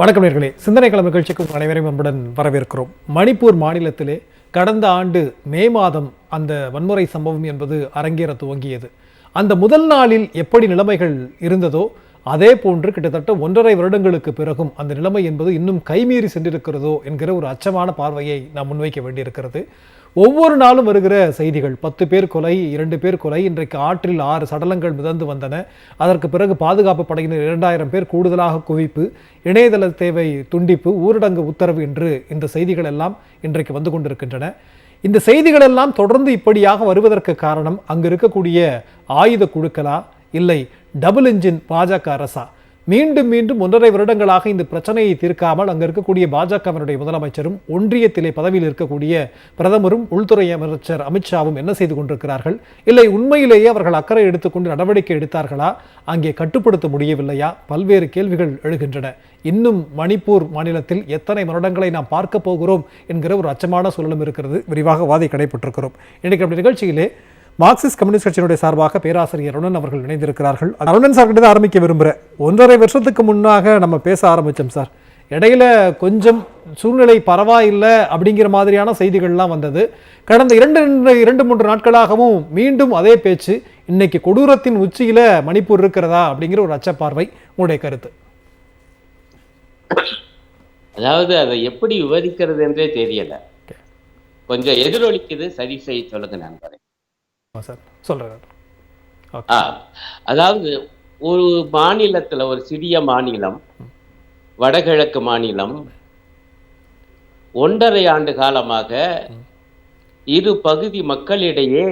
வணக்கம் நேர்களே. சிந்தனை கிழமை நிகழ்ச்சிக்கு உங்கள் அனைவரையும் அன்புடன் வரவேற்கிறோம். மணிப்பூர் மாநிலத்திலே கடந்த ஆண்டு மே மாதம் அந்த வன்முறை சம்பவம் என்பது அரங்கேற துவங்கியது. அந்த முதல் நாளில் எப்படி நிலைமைகள் இருந்ததோ அதே போன்று கிட்டத்தட்ட ஒன்றரை வருடங்களுக்கு பிறகும் அந்த நிலைமை என்பது இன்னும் கைமீறி சென்றிருக்கிறதோ என்கிற ஒரு அச்சமான பார்வையை நாம் முன்வைக்க வேண்டியிருக்கிறது. ஒவ்வொரு நாளும் வருகிற செய்திகள். பத்து பேர் கொலை இரண்டு பேர் கொலை. இன்றைக்கு ஆற்றில் ஆறு சடலங்கள் மிதந்து வந்தன. அதற்கு பிறகு பாதுகாப்பு படையினர் இரண்டாயிரம் பேர் கூடுதலாக குவிப்பு இணையதள தேவை துண்டிப்பு ஊரடங்கு உத்தரவு என்று இந்த செய்திகள் எல்லாம் இன்றைக்கு வந்து கொண்டிருக்கின்றன. இந்த செய்திகள் எல்லாம் தொடர்ந்து இப்படியாக வருவதற்கு காரணம் அங்கு இருக்கக்கூடிய ஆயுத குழுக்களா? இல்லை டபுள் இன்ஜின் பாஜக அரசா? மீண்டும் மீண்டும் ஒன்றரை வருடங்களாக இந்த பிரச்சனையை தீர்க்காமல் அங்கே இருக்கக்கூடிய பாஜகவினுடைய முதலமைச்சரும் ஒன்றியத்திலே பதவியில் இருக்கக்கூடிய பிரதமரும் உள்துறை அமைச்சர் அமித்ஷாவும் என்ன செய்து கொண்டிருக்கிறார்கள்? இல்லை உண்மையிலேயே அவர்கள் அக்கறை எடுத்துக்கொண்டு நடவடிக்கை எடுத்தார்களா? அங்கே கட்டுப்படுத்த முடியவில்லையா? பல்வேறு கேள்விகள் எழுகின்றன. இன்னும் மணிப்பூர் மாநிலத்தில் எத்தனை வருடங்களை நாம் பார்க்க போகிறோம்? என்கிற ஒரு அச்சமான சூழலும் இருக்கிறது. விரிவாக வாதி கடைபெற்றிருக்கிறோம். இன்னைக்கு அப்படி நிகழ்ச்சியிலே மார்க்சிஸ்ட் கம்யூனிஸ்ட் கட்சியினுடைய சார்பாக பேராசிரியர் அருணன் அவர்கள் இணைந்திருக்கிறார்கள். அருணன் சார் கிட்ட ஆரம்பிக்க விரும்புகிறேன் ஒன்றரை வருஷத்துக்கு முன்னாக நம்ம பேச ஆரம்பித்தோம் சார் இடையில கொஞ்சம் சூழ்நிலை பரவாயில்லை அப்படிங்கிற மாதிரியான செய்திகள்லாம் வந்தது. கடந்த இரண்டு இரண்டு- மூன்று நாட்களாகவும் மீண்டும் அதே பேச்சு. இன்னைக்கு கொடூரத்தின் உச்சியில மணிப்பூர் இருக்கிறதா அப்படிங்கிற ஒரு அச்சப்பார்வை உங்களுடைய கருத்து. அதாவது அதை எப்படி விவரிக்கிறது என்றே தெரியல. கொஞ்சம் எதிரொலிக்குது சரி செய்ய சொல்லுங்க நண்பரே. சார். ஆ அதாவது ஒரு மாநிலத்துல ஒரு சிறிய மாநிலம் வடகிழக்கு மாநிலம் ஒன்றரை ஆண்டு காலமாக இரு பகுதி மக்களிடையே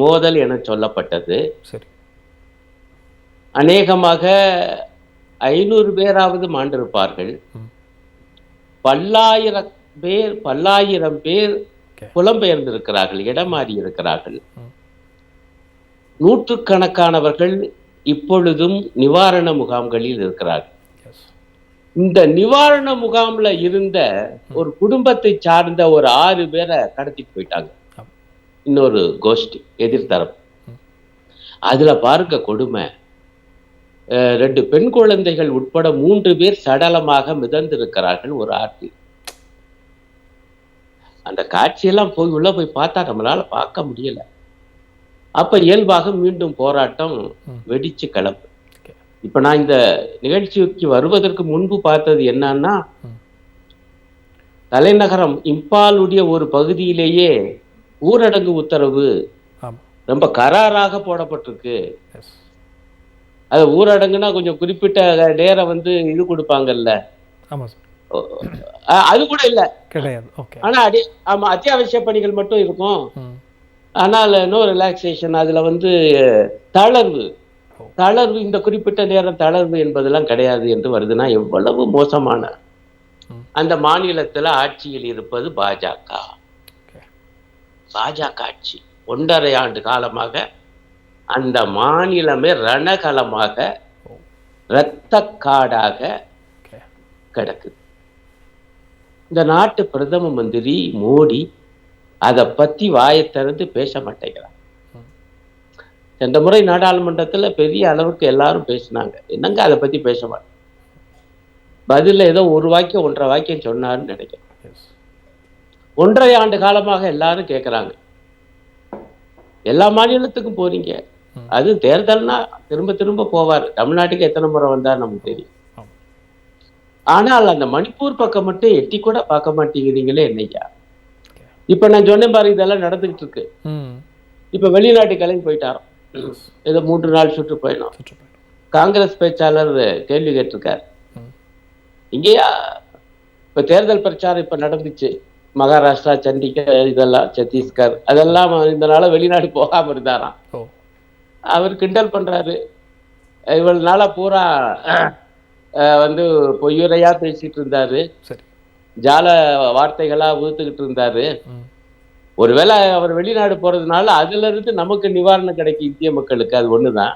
மோதல் என சொல்லப்பட்டது. அநேகமாக ஐநூறு பேராவது மாண்டிருப்பார்கள். பல்லாயிரம் பேர் பல்லாயிரம் பேர். புலம்பெயர்ந்திருக்கிறார்கள் இடம் மாறி இருக்கிறார்கள். நூற்றுக்கணக்கானவர்கள் இப்பொழுதும் நிவாரண முகாம்களில் இருக்கிறார்கள். இந்த நிவாரண முகாம்ல இருந்த ஒரு குடும்பத்தை சார்ந்த ஒரு ஆறு பேரை கடத்திட்டு போயிட்டாங்க. இன்னொரு கோஷ்டி எதிர்த்தரப்பு. ம். அதுல பாருங்க கொடுமை. ரெண்டு பெண் குழந்தைகள் உட்பட மூன்று பேர் சடலமாக மிதந்திருக்கிறார்கள் ஒரு ஆற்றில் அந்த காட்சியெல்லாம் போய் உள்ள போய் பார்த்தா நம்மளால பார்க்க முடியல. அப்ப இயல்பாக மீண்டும் போராட்டம். வெடிச்சு கிளம்பு. இப்ப நான் இந்த நிகழ்ச்சிக்கு வருவதற்கு முன்பு பார்த்தது என்னன்னா. தலைநகரம் இம்பாலுடைய ஒரு பகுதியிலேயே ஊரடங்கு உத்தரவு ரொம்ப கராராக போடப்பட்டிருக்கு. அது ஊரடங்குனா கொஞ்சம் குறிப்பிட்ட நேரம் வந்து இது கொடுப்பாங்கல்ல. அது கூட இல்ல. கிடையாது. ஆனா அடி ஆமா அத்தியாவசிய பணிகள் மட்டும் இருக்கும். ஆனால் நோ ரிலாக்ஸேஷன் அதுல வந்து தளர்வு. தளர்வு இந்த குறிப்பிட்ட நேரம் தளர்வு என்பதெல்லாம் கிடையாது என்று வருதுன்னா எவ்வளவு மோசமான. அந்த மாநிலத்துல ஆட்சியில் இருப்பது பாஜக. பாஜக ஆட்சி. ஒன்றரை ஆண்டு காலமாக அந்த மாநிலமே ரணகலமாக ஓ. இரத்த காடாக ஓகே. கிடக்குது. இந்த நாட்டு பிரதம மந்திரி மோடி அதை பத்தி வாயை திறந்து பேச மாட்டேங்கிறார் ம். சென்ற முறை நாடாளுமன்றத்துல பெரிய அளவுக்கு எல்லாரும் பேசினாங்க. என்னங்க அதை பத்தி பேச மாட்டேன்? பதில்ல ஏதோ ஒரு வாக்கியம் ஒன்றரை வாக்கியம் சொன்னாருன்னு நினைக்கிறேன். ஒன்றரை ஆண்டு காலமாக எல்லாரும் கேட்குறாங்க எல்லா மாநிலத்துக்கும் போறீங்க. அது தேர்தல்னா திரும்ப திரும்ப போவார். தமிழ்நாட்டுக்கு எத்தனை முறை வந்தார் நமக்கு தெரியும். ஆனால் அந்த மணிப்பூர் பக்கம் மட்டும் எட்டி கூட பார்க்க மாட்டேங்கிறீங்களே என்னையா இப்ப நான் சொன்னேன் பாரு இதெல்லாம் நடந்துகிட்டு இருக்கு. இப்ப வெளிநாட்டு கிளம்பி போயிட்டாராம். ஏதோ மூன்று நாள் சுற்றுப்பயணம் சுற்றுப்பயணம் காங்கிரஸ் பேச்சாளர் கேள்வி கேட்டிருக்கார். இங்கேயா? இப்ப தேர்தல் பிரச்சாரம் இப்ப நடந்துச்சு. மகாராஷ்டிரா சண்டிகர் இதெல்லாம் சத்தீஸ்கர் அதெல்லாம் இந்த நாள வெளிநாடு போகாம இருந்தாராம். அவர் கிண்டல் பண்றாரு. இவ்வளவு நாளா பூரா வந்து பொய்யுரையா பேசிட்டு இருந்தாரு. ஜால வார்த்தைகளா ஊத்துக்கிட்டு இருந்தாரு. ஒருவேளை அவர் வெளிநாடு போறதுனால அதுல இருந்து நமக்கு நிவாரணம் கிடைக்கும் இந்திய மக்களுக்கு அது ஒண்ணுதான்.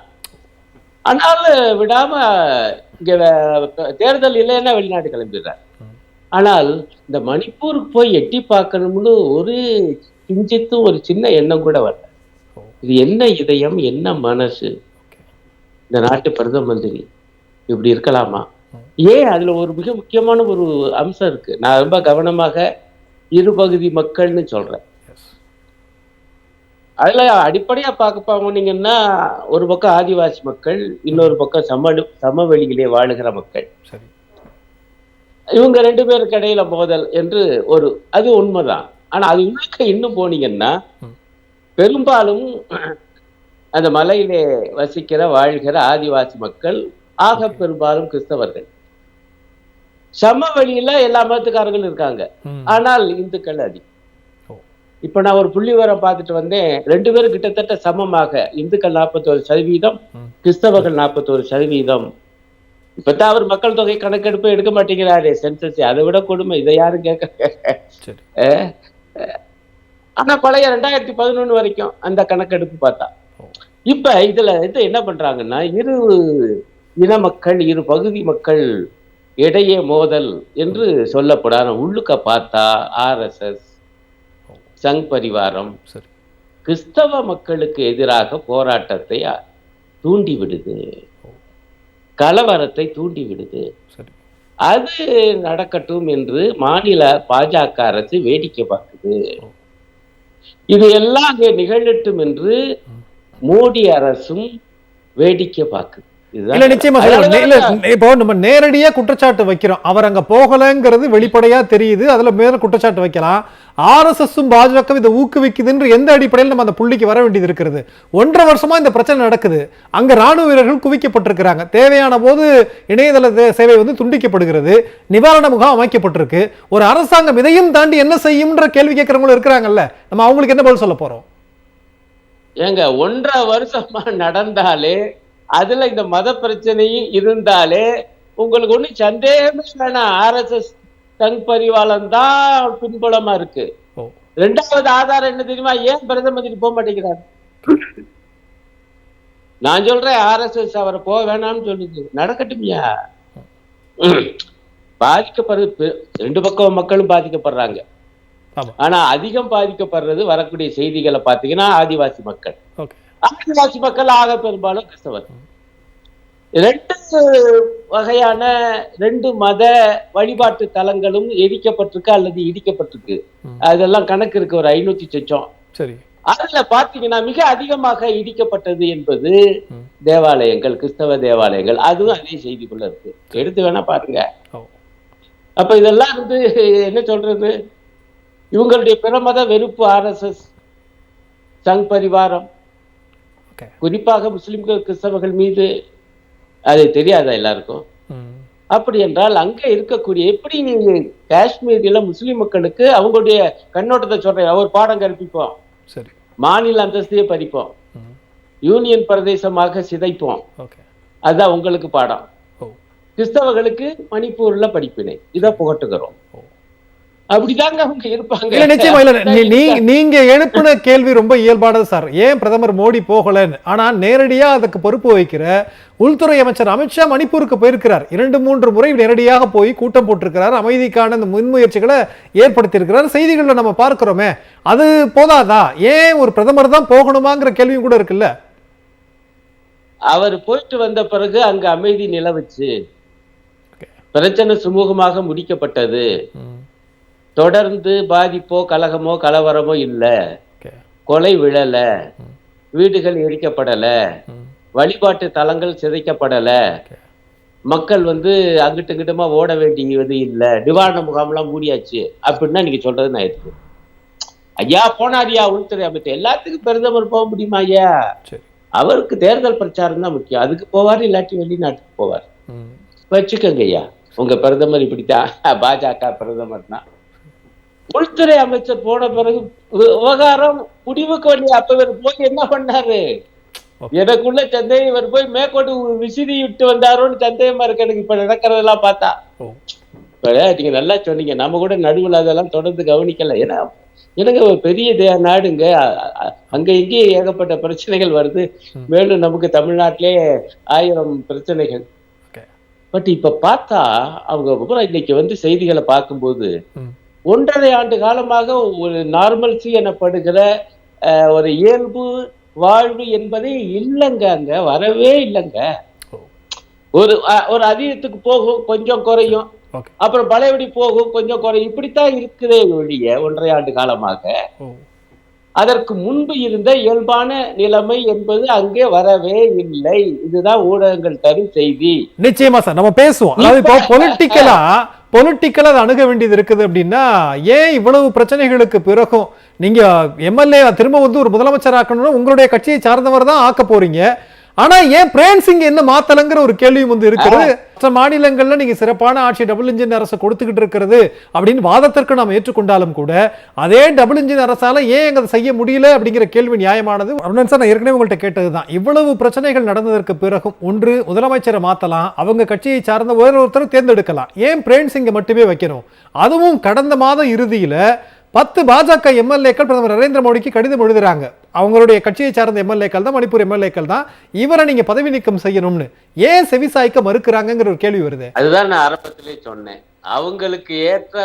ஆனாலும் விடாம இங்க தேர்தல் இல்லைன்னா வெளிநாடு கிளம்பிடுறார். ஆனால் இந்த மணிப்பூருக்கு போய் எட்டி பார்க்கணும்னு ஒரு கிஞ்சித்தும் ஒரு சின்ன எண்ணம் கூட வரல. இது என்ன இதயம் என்ன மனசு? இந்த நாட்டு பிரதம மந்திரி இப்படி இருக்கலாமா? ஏன் அதுல ஒரு மிக முக்கியமான ஒரு அம்சம் இருக்கு? நான் ரொம்ப கவனமாக இருபகுதி மக்கள்னு சொல்றேன். அதுல அடிப்படையா பார்க்க போனீங்கன்னா ஒரு பக்கம் ஆதிவாசி மக்கள் இன்னொரு பக்கம் சம சமவெளியிலே வாழுகிற மக்கள். இவங்க ரெண்டு பேருக்கு இடையில மோதல் என்று ஒரு அது உண்மைதான். ஆனா அது உள்ளுக்க இன்னும் போனீங்கன்னா. பெரும்பாலும் அந்த மலையிலே வசிக்கிற வாழ்கிற ஆதிவாசி மக்கள் ஆக பெரும்பாலும் கிறிஸ்தவர்கள். சமவெளியில எல்லா மதத்துக்காரங்களும் இருக்காங்க. ஆனால் இந்துக்கள் அதிகம் ஓ. இப்ப நான் ஒரு புள்ளி வர பார்த்துட்டு வந்தேன். ரெண்டு பேரும் கிட்டத்தட்ட சமமாக. இந்துக்கள் நாற்பத்தோரு சதவீதம். கிறிஸ்தவர்கள் நாற்பத்தோரு சதவீதம். இப்பதான் அவர் மக்கள் தொகை கணக்கெடுப்பு எடுக்க மாட்டேங்கிறாரே சென்சஸ் அதை விட கொடுமை. இதை யாரும் கேட்க ஆனா பழைய ரெண்டாயிரத்தி பதினொன்னு வரைக்கும் அந்த கணக்கெடுப்பு பார்த்தா. இப்ப இதுல இது என்ன பண்றாங்கன்னா இரு இன மக்கள் இரு பகுதி மக்கள் இடையே மோதல் என்று சொல்லப்படாத உள்ளுக்க பார்த்தா ஆர்எஸ்எஸ். சங் பரிவாரம் கிறிஸ்தவ மக்களுக்கு எதிராக போராட்டத்தை அ- தூண்டி விடுது ஓ. கலவரத்தை தூண்டி விடுது சரி அது நடக்கட்டும் என்று மாநில பாஜக அரசு வேடிக்கை பார்க்குது. இது எல்லாம் நிகழட்டும் என்று மோடி அரசும் வேடிக்கை பார்க்குது இல்ல நிச்சயமா தான் இப்போ நம்ம நேரடியா குற்றச்சாட்டு வைக்கிறோம். அவர் அங்க போகலங்கிறது வெளிப்படையா தெரியுது. அதுல மேல குற்றச்சாட்டு வைக்கலாம். ஆர்எஸ்எஸும் பாஜக இதை ஊக்குவிக்குதுன்ற எந்த அடிப்படையில் நம்ம அந்த புள்ளிக்கு வர வேண்டியது இருக்கிறது ஒன்றரை வருஷமா இந்த பிரச்சனை நடக்குது. அங்க ராணுவ வீரர்கள் குவிக்கப்பட்டிருக்கிறாங்க. தேவையான போது இணையதள சேவை வந்து துண்டிக்கப்படுகிறது. நிவாரண முகாம் அமைக்கப்பட்டிருக்கு. ஒரு அரசாங்கம் இதையும் தாண்டி என்ன செய்யும்ன்ற கேள்வி கேட்கறவங்களும் இருக்கிறாங்கல்ல. நம்ம அவங்களுக்கு என்ன பதில் சொல்ல போறோம்? ஏங்க ஒன்றரை வருஷமா நடந்தாலே அதுல இந்த மத பிரச்சனையும் இருந்தாலே உங்களுக்கு ஒண்ணும் சந்தேகமே வேணாம் ஆர்எஸ்எஸ் சங் பரிவாளம் தான் பின்புலமா இருக்கு. ரெண்டாவது ஆதாரம் என்ன தெரியுமா? ஏன் பிரதம மந்திரி போக மாட்டேங்கிறார்? நான் சொல்றேன் ஆர்எஸ்எஸ் அவரை போக வேணாம்னு சொல்லுது நடக்கட்டும்யா? பாதிக்கப்படுறது ரெண்டு பக்கம் மக்களும் பாதிக்கப்படுறாங்க. ஆனா அதிகம் பாதிக்கப்படுறது வரக்கூடிய செய்திகளை பார்த்தீங்கன்னா ஆதிவாசி மக்கள். ஓகே. ஆதிவாசி மக்கள் ஆக பெரும்பாலும் கிறிஸ்தவர். ரெண்டு வகையான ரெண்டு மத வழிபாட்டு தலங்களும் எரிக்கப்பட்டிருக்கு அல்லது இடிக்கப்பட்டிருக்கு. அதெல்லாம் கணக்கு இருக்கு ஒரு ஐநூத்தி சொச்சம். சரி. அதுல பாத்தீங்கன்னா மிக அதிகமாக இடிக்கப்பட்டது என்பது. தேவாலயங்கள் கிறிஸ்தவ தேவாலயங்கள். அதுவும் அதே செய்திக்குள்ள இருக்கு. எடுத்து வேணா பாருங்க. அப்ப இதெல்லாம் வந்து என்ன சொல்றது? இவங்களுடைய பிரமத வெறுப்பு ஆர்எஸ்எஸ் சங் பரிவாரம் குறிப்பாக முஸ்லிம்கள் கிறிஸ்தவர்கள் மீது அது தெரியாதா எல்லாருக்கும்? அப்படி என்றால் அங்க இருக்கக்கூடிய எப்படி காஷ்மீரில முஸ்லிம் மக்களுக்கு அவங்களுடைய கண்ணோட்டத்தை சொல்றேன். ஒரு பாடம் கற்பிப்போம். சரி. மாநில அந்தஸ்தையே பறிப்போம். யூனியன் பிரதேசமாக சிதைப்போம். அதுதான் உங்களுக்கு பாடம். கிறிஸ்தவர்களுக்கு மணிப்பூர்ல படிப்பினை. இதை புகட்டுகிறோம். அப்படிதாங்க அவங்க இருப்பாங்க. இல்ல நிச்சயமா இல்ல நீங்க எழுப்பின கேள்வி ரொம்ப இயல்பானது சார். ஏன் பிரதமர் மோடி போகலன்னு? ஆனா நேரடியா அதுக்கு பொறுப்பு வகிக்கிற உள்துறை அமைச்சர் அமித்ஷா மணிப்பூருக்கு போயிருக்கிறார். இரண்டு மூன்று முறை நேரடியாக போய் கூட்டம் போட்டிருக்கிறார். அமைதிக்கான இந்த முன்முயற்சிகளை ஏற்படுத்தியிருக்கிறார். செய்திகள்ல நம்ம பார்க்கிறோமே அது போதாதா? ஏன் ஒரு பிரதமர் தான் போகணுமாங்கிற கேள்வியும் கூட இருக்குல்ல? அவர் போயிட்டு வந்த பிறகு அங்க அமைதி நிலவுச்சு. பிரச்சனை சுமூகமாக முடிக்கப்பட்டது. தொடர்ந்து பாதிப்போ கலகமோ கலவரமோ இல்ல. கொலை விழல. ம். வீடுகள் எரிக்கப்படல. ம், வழிபாட்டு தலங்கள் சிதைக்கப்படல. மக்கள் வந்து அங்கிட்டு இங்கிட்டுமா ஓட வேண்டியது இல்ல. நிவாரண முகாம்லாம் மூடியாச்சு. அப்படின்னா நீங்க சொல்றது நான் இருக்கு ஐயா போனாரியா உள்துறை அமைச்சர். எல்லாத்துக்கும் பிரதமர் போக முடியுமா ஐயா? அவருக்கு தேர்தல் பிரச்சாரம் தான் முக்கியம். அதுக்கு போவார் இல்லாட்டி வெளிநாட்டுக்கு போவார். ம், வச்சுக்கோங்க ஐயா. உங்க பிரதமர் இப்படித்தான். பாஜக பிரதமர் தான் உள்துறை அமைச்சர் போன பிறகு விவகாரம் முடிவுக்கு வேண்டிய அப்ப இவர் போய் என்ன பண்ணாரு. எனக்குள்ள சந்தேகம் இவர் போய் மேற்கொண்டு விசிறி விட்டு வந்தாரோன்னு சந்தேகமா இருக்கு எனக்கு இப்ப நடக்கிறதெல்லாம் பார்த்தா. நீங்க நல்லா சொன்னீங்க. நம்ம கூட நடுவில் அதெல்லாம் தொடர்ந்து கவனிக்கல. ஏன்னா எனக்கு ஒரு பெரிய நாடுங்க. அங்க இங்கேயும் ஏகப்பட்ட பிரச்சனைகள் வருது. மேலும் நமக்கு தமிழ்நாட்டிலே ஆயிரம் பிரச்சனைகள். பட் இப்ப பார்த்தா அவங்க இன்னைக்கு வந்து செய்திகளை பார்க்கும்போது ஒன்றரை ஆண்டு காலமாக ஒரு நார்மல்சி எனப்படுகிற ஒரு இயல்பு வாழ்வு என்பதே இல்லைங்க அங்க வரவே இல்லைங்க. ஒரு ஒரு அதிகத்துக்கு போகும் கொஞ்சம் குறையும். அப்புறம் பழையபடி போகும் கொஞ்சம் குறையும். இப்படித்தான் இருக்குதே ஒழிய ஒன்றரை ஆண்டு காலமாக. அதற்கு முன்பு இருந்த இயல்பான நிலைமை என்பது அங்கே வரவே இல்லை. இதுதான் ஊடகங்கள் தரும் செய்தி. நிச்சயமா சார் நம்ம பேசுவோம். பொலிட்டிக்கலா பொலிட்டிக்கலாக அதை அணுக வேண்டியது இருக்குது அப்படின்னா ஏன் இவ்வளவு பிரச்சனைகளுக்கு பிறகும் நீங்கள் எம்எல்ஏ திரும்ப வந்து ஒரு முதலமைச்சர் ஆக்கணும்னா உங்களுடைய கட்சியை சார்ந்தவர் தான் ஆக்க போகிறீங்க ஆனா ஏன் பிரேம் சிங் என்ன மாத்தலங்கிற ஒரு கேள்வியும் வந்து இருக்கிறது. மற்ற மாநிலங்கள்ல நீங்க சிறப்பான ஆட்சி டபுள் இன்ஜின் அரசு கொடுத்துக்கிட்டு இருக்கிறது அப்படின்னு வாதத்திற்கு நாம் ஏற்றுக்கொண்டாலும் கூட அதே டபுள் இன்ஜின் அரசால ஏன் எங்க செய்ய முடியல அப்படிங்கிற கேள்வி நியாயமானது. அருணன் சார் நான் ஏற்கனவே உங்கள்கிட்ட கேட்டதுதான். இவ்வளவு பிரச்சனைகள் நடந்ததற்கு பிறகும் ஒன்று முதலமைச்சரை மாத்தலாம் அவங்க கட்சியை சார்ந்த வேற ஒருத்தரை தேர்ந்தெடுக்கலாம். ஏன் பிரேம் சிங்கை மட்டுமே வைக்கணும்? அதுவும் கடந்த மாதம் இறுதியில பத்து பாஜக எம்எல்ஏக்கள் பிரதமர் நரேந்திர மோடிக்கு கடிதம் எழுதுறாங்க. அவங்களுடைய கட்சியை சார்ந்த எம்எல்ஏக்கள் தான் மணிப்பூர் எம்எல்ஏக்கள் தான் இவரை நீங்க பதவி நீக்கம் செய்யணும்னு. ஏன் செவிசாய்க்க மறுக்கிறாங்கங்கிற ஒரு கேள்வி வருது. அதுதான் நான் ஆரம்பத்திலே சொன்னேன். அவங்களுக்கு ஏற்ற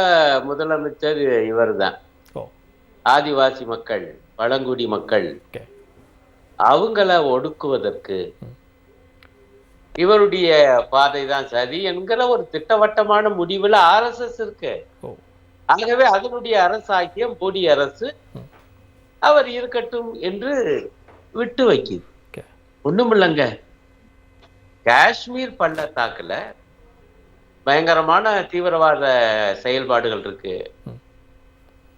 முதலமைச்சர் இவர்தான். ஓ. ஆதிவாசி மக்கள் பழங்குடி மக்கள். அவங்கள ஒடுக்குவதற்கு இவருடைய பாதை தான் சரி என்கிற ஒரு திட்டவட்டமான முடிவுல ஆர்எஸ்எஸ் இருக்கு. ஆகவே அதனுடைய அரசாகிய மோடி அரசு அவர் இருக்கட்டும் என்று விட்டு வைக்குது. ஓகே. ஒண்ணுமில்லைங்க. காஷ்மீர் பள்ளத்தாக்குல பயங்கரமான தீவிரவாத செயல்பாடுகள் இருக்கு.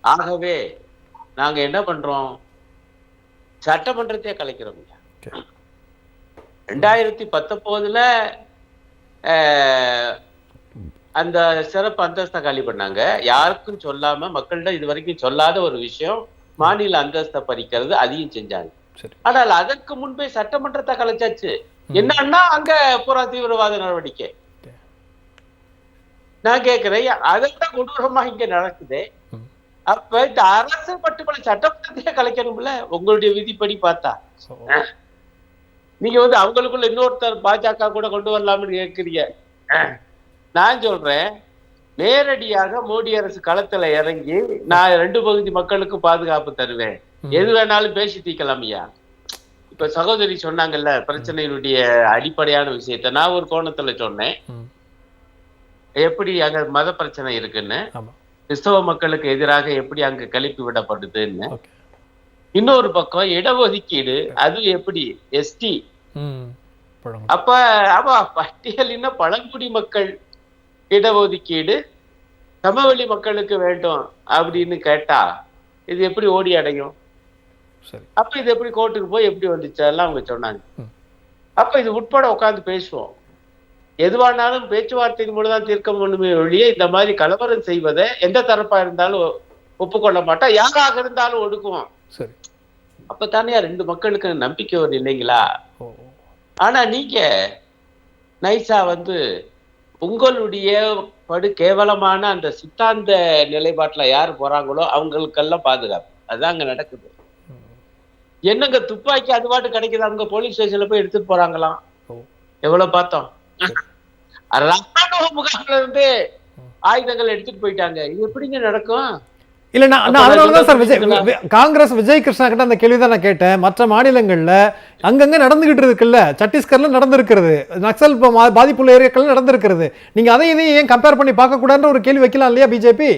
ஆகவே நாங்க என்ன பண்றோம்? சட்டமன்றத்தையே கலைக்கிறோம் ரெண்டாயிரத்தி பத்தொன்பதுல அந்த சிறப்பு அந்தஸ்தை காலி பண்ணாங்க. யாருக்கும் சொல்லாம மக்கள்கிட்ட இது வரைக்கும் சொல்லாத ஒரு விஷயம் மாநில அந்தஸ்தை பறிக்கிறது அதையும் செஞ்சாங்க. ஆனால் அதற்கு முன்பே சட்டமன்றத்தை கலைச்சாச்சு. என்னன்னா அங்க புற தீவிரவாத நடவடிக்கை. நான் கேக்குறேன் அதை விட கொடூரமா இங்க நடக்குதே. அப்ப இந்த அரசு மட்டுமல்ல சட்டமன்றத்தையே கலைக்கணும்ல? உங்களுடைய விதிப்படி பார்த்தா. நீங்க வந்து அவங்களுக்குள்ள இன்னொருத்தர் பாஜக கூட கொண்டு வரலாம்னு கேட்கிறீங்க. நான் சொல்றேன் நேரடியாக மோடி அரசு களத்துல இறங்கி நான் ரெண்டு பகுதி மக்களுக்கு பாதுகாப்பு தருவேன். எது வேணாலும் பேசி தீர்க்கலாம் ஐயா. இப்ப சகோதரி சொன்னாங்கல்ல பிரச்சனையினுடைய அடிப்படையான விஷயத்த நான் ஒரு கோணத்துல சொன்னேன். எப்படி அங்க மத பிரச்சனை இருக்குன்னு கிறிஸ்தவ மக்களுக்கு எதிராக எப்படி அங்க கழிப்பு விடப்படுதுன்னு. இன்னொரு பக்கம் இடஒதுக்கீடு அது எப்படி? எஸ்டி. அப்ப ஆமா பட்டியலின பழங்குடி மக்கள் இடஒதுக்கீடு சமவெளி மக்களுக்கு வேண்டும் அப்படின்னு கேட்டா இது எப்படி ஓடி அடையும்? அப்ப இது எப்படி கோர்ட்டுக்கு போய் எப்படி வந்துச்சு? அதெல்லாம் அவங்க சொன்னாங்க. அப்ப இது உட்பட உட்கார்ந்து பேசுவோம். எதுவானாலும் பேச்சுவார்த்தைக்கு மூலம் தீர்க்க முடியுமே ஒழிய இந்த மாதிரி கலவரம் செய்வதை எந்த தரப்பா இருந்தாலும் ஒப்புக்கொள்ள மாட்டா. யாராக இருந்தாலும் ஒடுக்குவோம். சரி. அப்பதானே ரெண்டு மக்களுக்கு நம்பிக்கை வரும் இல்லைங்களா? ஆனா நீங்க நைசா வந்து உங்களுடைய படு கேவலமான அந்த சித்தாந்த நிலைப்பாட்டுல யார் போறாங்களோ அவங்களுக்கெல்லாம் பாதுகாப்பு. அதான் அங்க நடக்குது. என்னங்க துப்பாக்கி அது பாட்டு கிடைக்குது? அவங்க போலீஸ் ஸ்டேஷன்ல போய் எடுத்துட்டு போறாங்களாம். எவ்வளவு பார்த்தோம். ராணுவ முகாம்ல இருந்து ஆயுதங்கள் எடுத்துட்டு போயிட்டாங்க. இது எப்படிங்க நடக்கும்? இல்ல நான் அப்ப நான் அதனால தான் நான் சார் விஜய் காங்கிரஸ் விஜய் கிருஷ்ணா கிட்ட அந்த கேள்வி தான் நான் கேட்டேன். மற்ற மாநிலங்கள்ல அங்கங்க நடந்துகிட்டு இருக்குல்ல சத்தீஸ்கர்ல நடந்திருக்கிறது. நக்சல் ப- மா- பாதிப்புள்ள ஏரியாக்கள் நடந்திருக்கிறது. நீங்க அதை இதையும் ஏன் கம்பேர் பண்ணி பார்க்க கூடாதுன்ற ஒரு கேள்வி வைக்கலாம் இல்லையா பிஜேபி?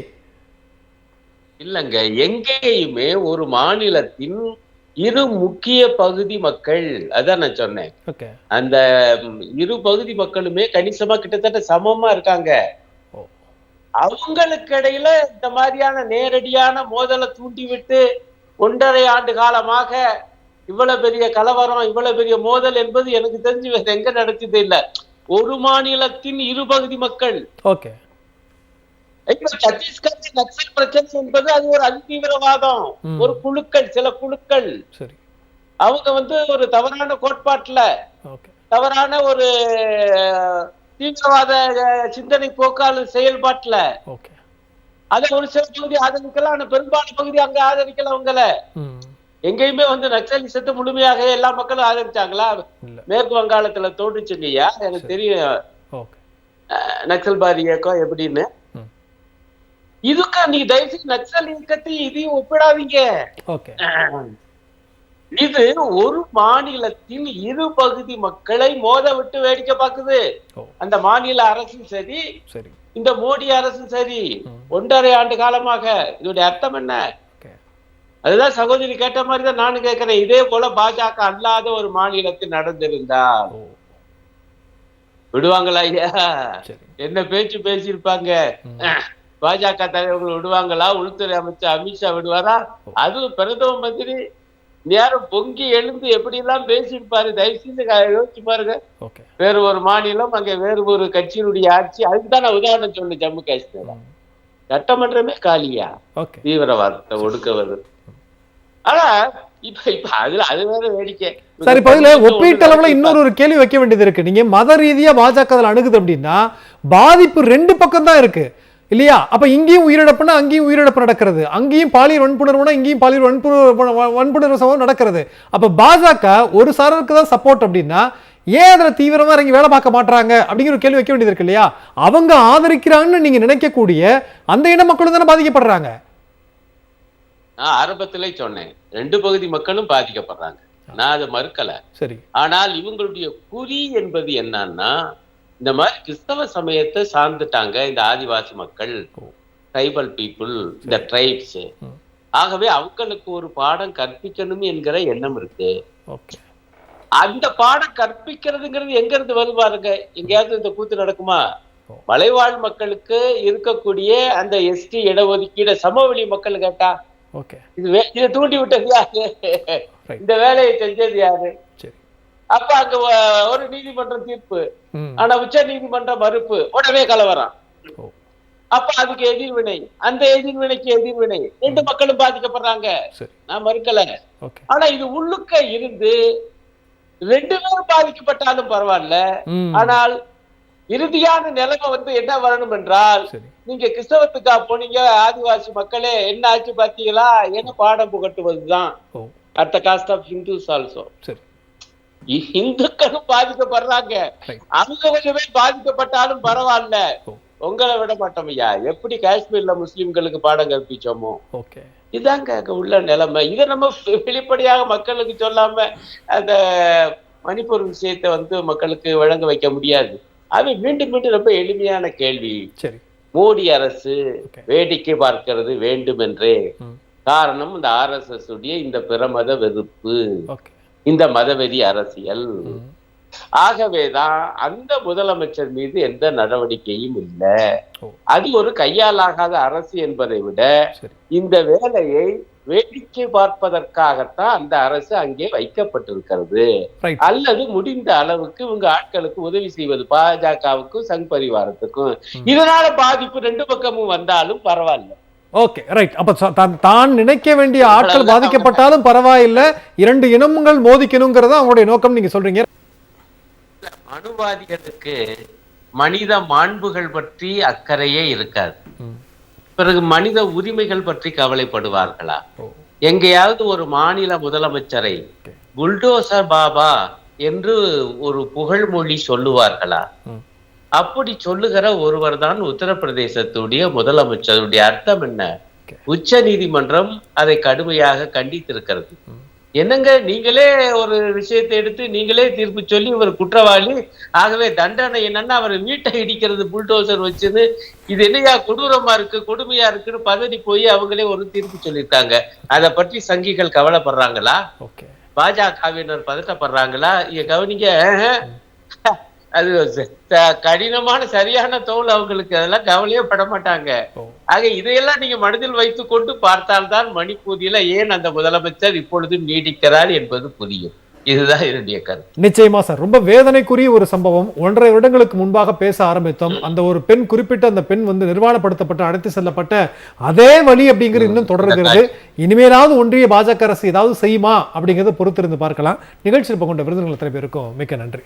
இல்லங்க எங்கேயுமே ஒரு மாநிலத்தின் இரு முக்கிய பகுதி மக்கள் அதான் நான் சொன்னேன். ஓகே அந்த இரு பகுதி மக்களுமே கணிசமா கிட்டத்தட்ட சமமா இருக்காங்க. அவங்களுக்கு இடையில இந்த மாதிரியான நேரடியான மோதலை தூண்டி விட்டு ஒன்றரை ஆண்டு காலமாக இவ்வளவு பெரிய கலவரம் இவ்வளவு பெரிய மோதல் என்பது எனக்கு தெரிஞ்சு எங்க நடக்குது இல்ல. ஒரு மாநிலத்தின் இரு பகுதி மக்கள். ஓகே. சத்தீஸ்கர் நக்சல் பிரச்சனை என்பது அது ஒரு அதிதீவிரவாதம். ஒரு குழுக்கள் சில குழுக்கள். சரி. அவங்க வந்து ஒரு தவறான கோட்பாட்டுல. தவறான ஒரு தீவிரவாத சிந்தனை போக்காளர் செயல்பாட்டுல. அதை ஒரு சில பகுதி ஆதரிக்கலாம். ஆனா பெரும்பாலான பகுதி அங்க ஆதரிக்கல அவங்கள. எங்கேயுமே வந்து நக்சலிசத்தை முழுமையாக எல்லா மக்களும் ஆதரிச்சாங்களா? மேற்கு வங்காளத்துல தோன்றுச்சுங்கய்யா எனக்கு தெரியும். ஓகே. அஹ், நக்சல்பாரி இயக்கம் எப்படின்னு. இதுக்கு நீங்க தயவுசெய்து நக்சல் இயக்கத்தை இதையும் ஒப்பிடாதீங்க. இது ஒரு மாநிலத்தின் இரு பகுதி மக்களை மோத விட்டு வேடிக்கை பார்க்குது. அந்த மாநில அரசும் சரி சரி. இந்த மோடி அரசும் சரி. ஒன்றரை ஆண்டு காலமாக இதோடைய அர்த்தம் என்ன? அதுதான் சகோதரி கேட்ட மாதிரி தான் நானும் கேட்கிறேன். இதே போல பாஜக அல்லாத ஒரு மாநிலத்தில் நடந்திருந்தால் ஓ. விடுவாங்களா ஐயா என்ன பேச்சு பேசியிருப்பாங்க. பாஜக தலைவர்கள் விடுவாங்களா? உள்துறை அமைச்சர் அமித்ஷா விடுவாரா? அதுவும் பிரதம மந்திரி நேரம் பொங்கி எழுந்து எப்படி எல்லாம் பேசியிருப்பாரு தயவு க- யோசிச்சு பாருங்க. வேறு ஒரு மாநிலம் அங்க வேறு ஒரு கட்சியினுடைய ஆட்சி அதுக்கு தான் நான் உதாரணம் சொன்னேன் ஜம்மு காஷ்மீர். சட்டமன்றமே காலியா? தீவிரவாதத்தை ஒடுக்குவது. ஆனா இப்ப இப்ப அதுல அது வேற வேடிக்கை. சரி இப்ப இதுல ஒப்பீட்டளவுல இன்னொரு ஒரு கேள்வி வைக்க வேண்டியது இருக்கு. நீங்க மத ரீதியா பாஜக அதுல அணுகுது அப்படின்னா பாதிப்பு ரெண்டு பக்கம் தான் இருக்கு. இல்லையா? அப்ப இங்கேயும் உயிரிழப்புனா அங்கேயும் உயிரிழப்பு நடக்கிறது. அங்கேயும் பாலியல் வன்புணர்வுனா இங்கேயும் பாலியல் வன்புணர்வு வன்புணர்வு சம்பவம் நடக்கிறது. அப்ப பாஜக ஒரு சாரருக்கு தான் சப்போர்ட் அப்படின்னா ஏன் அதுல தீவிரமா இறங்கி வேலை பார்க்க மாட்டாங்க அப்படிங்கிற ஒரு கேள்வி வைக்க வேண்டியது இருக்கு இல்லையா? அவங்க ஆதரிக்கிறாங்கன்னு நீங்க நினைக்கக்கூடிய அந்த இன மக்களும் தானே பாதிக்கப்படுறாங்க. நான் ஆரம்பத்திலே சொன்னேன். ரெண்டு பகுதி மக்களும் பாதிக்கப்படுறாங்க. நான் அதை மறுக்கல. சரி. ஆனால் இவங்களுடைய குறி என்பது என்னன்னா இந்த மாதிரி கிறிஸ்தவ சமயத்தை சார்ந்துட்டாங்க இந்த ஆதிவாசி மக்கள். ட்ரைபல் பீப்புள் இந்த ட்ரைப்ஸ். ஆகவே அவங்களுக்கு ஒரு பாடம் கற்பிக்கணும் என்கிற எண்ணம் இருக்கு. அந்த பாடம் கற்பிக்கிறதுங்கிறது எங்க இருந்து வருது பாருங்க? எங்கேயாவது இந்த கூத்து நடக்குமா. மலைவாழ் மக்களுக்கு இருக்கக்கூடிய அந்த எஸ்டி இடஒதுக்கீடு சமவெளி மக்கள் கேட்டா இது தூண்டி விட்டது யாரு. இந்த வேலையை செஞ்சது யாரு? அப்ப அங்க ஒரு நீதிமன்றம் தீர்ப்பு. ஆனா உச்ச நீதிமன்ற மறுப்பு. உடனே கலவரம். அப்ப அதுக்கு எதிர்வினை. அந்த எதிர்வினைக்கு எதிர்வினை. ரெண்டு மக்களும் பாதிக்கப்படுறாங்க. நான் மறுக்கல. ஆனா இது உள்ளுக்க இருந்து ரெண்டு பேரும் பாதிக்கப்பட்டாலும் பரவாயில்ல. ஆனால் இறுதியான நிலைமை வந்து என்ன வரணும் என்றால் நீங்க கிறிஸ்தவத்துக்கா போனீங்க ஆதிவாசி மக்களே என்ன ஆச்சு பாத்தீங்களா என்ன பாடம் புகட்டுவதுதான். At the cost of Hindus also இந்துக்களும் பாதிக்கப்படுறாங்க. அவங்க கொஞ்சம் பாதிக்கப்பட்டாலும் பரவாயில்ல. உங்களை விட மாட்டோம் ஐயா. எப்படி காஷ்மீர்ல முஸ்லிம்களுக்கு பாடம் கற்பிச்சோமோ. இதாங்க உள்ள நிலைமை. இதை நம்ம வெளிப்படையாக மக்களுக்கு சொல்லாம அந்த மணிப்பூர் விஷயத்தை வந்து மக்களுக்கு வழங்க வைக்க முடியாது. அது மீண்டும் மீண்டும் ரொம்ப எளிமையான கேள்வி. மோடி அரசு வேடிக்கை பார்க்கிறது வேண்டும் என்றே காரணம் இந்த ஆர்எஸ்எஸ் உடைய இந்த பிரமத வெறுப்பு. இந்த மதவெறி அரசியல். ஆகவேதான் அந்த முதலமைச்சர் மீது எந்த நடவடிக்கையும் இல்லை. அது ஒரு கையாலாகாத அரசு என்பதை விட இந்த வேலையை வேடிக்கை பார்ப்பதற்காகத்தான் அந்த அரசு அங்கே வைக்கப்பட்டிருக்கிறது. அல்லது முடிந்த அளவுக்கு இவங்க ஆட்களுக்கு உதவி செய்வது பாஜகவுக்கும் சங் பரிவாரத்துக்கும். இதனால பாதிப்பு ரெண்டு பக்கமும் வந்தாலும் பரவாயில்ல. ஓகே ரைட் அப்ப தான் நினைக்க வேண்டிய ஆட்கள். பாதிக்கப்பட்டாலும் பரவாயில்லை இரண்டு இனங்கள் மோதிக்கணுங்கிறதா அவங்களுடைய நோக்கம் நீங்க சொல்றீங்க மனுவாதிகளுக்கு மனித மாண்புகள் பற்றி அக்கறையே இருக்காது. பிறகு மனித உரிமைகள் பற்றி கவலைப்படுவார்களா எங்கேயாவது ஒரு மாநில முதலமைச்சரை. புல்டோசர் பாபா என்று ஒரு புகழ்மொழி சொல்லுவார்களா. அப்படி சொல்லுகிற ஒருவர் தான் உத்தரப்பிரதேசத்துடைய முதலமைச்சருடைய அர்த்தம் என்ன. உச்ச நீதிமன்றம் அதை கடுமையாக கண்டித்திருக்கிறது. என்னங்க? நீங்களே ஒரு விஷயத்தை எடுத்து நீங்களே தீர்ப்பு சொல்லி இவர் குற்றவாளி. ஆகவே தண்டனை என்னன்னா அவர் வீட்டை இடிக்கிறது புல்டோசர் வச்சுன்னு இது என்னையா கொடூரமா இருக்கு கொடுமையா இருக்குன்னு பதறி போய் அவங்களே ஒரு தீர்ப்பு சொல்லியிருக்காங்க. அதை பற்றி சங்கிகள் கவலைப்படுறாங்களா? பாஜகவினர் பதட்டப்படுறாங்களா? இங்க கவனிங்க. அது கடினமான சரியான தோல் அவங்களுக்கு அதெல்லாம் கவலையே பட மாட்டாங்க. ஆக இதையெல்லாம் நீங்க மனதில் வைத்துக் கொண்டு பார்த்தால்தான் மணிப்பூரில ஏன் அந்த முதலமைச்சர் இப்பொழுதும் நீடிக்கிறார் என்பது புரியும். இதுதான் என்னுடைய கருத்து. நிச்சயமா சார். ரொம்ப வேதனைக்குரிய ஒரு சம்பவம். ஒன்றரை வருடங்களுக்கு முன்பாக பேச ஆரம்பித்தோம். அந்த ஒரு பெண் குறிப்பிட்ட அந்த பெண் வந்து நிர்வாணப்படுத்தப்பட்டு அழைத்து செல்லப்பட்ட அதே வழி அப்படிங்கிறது இன்னும் தொடர்கிறது. இனிமேலாவது ஒன்றிய பாஜக அரசு ஏதாவது செய்யுமா அப்படிங்கறத பொறுத்திருந்து பார்க்கலாம். நிகழ்ச்சியில் கொண்ட விருதுகள் பேருக்கும் மிக்க நன்றி.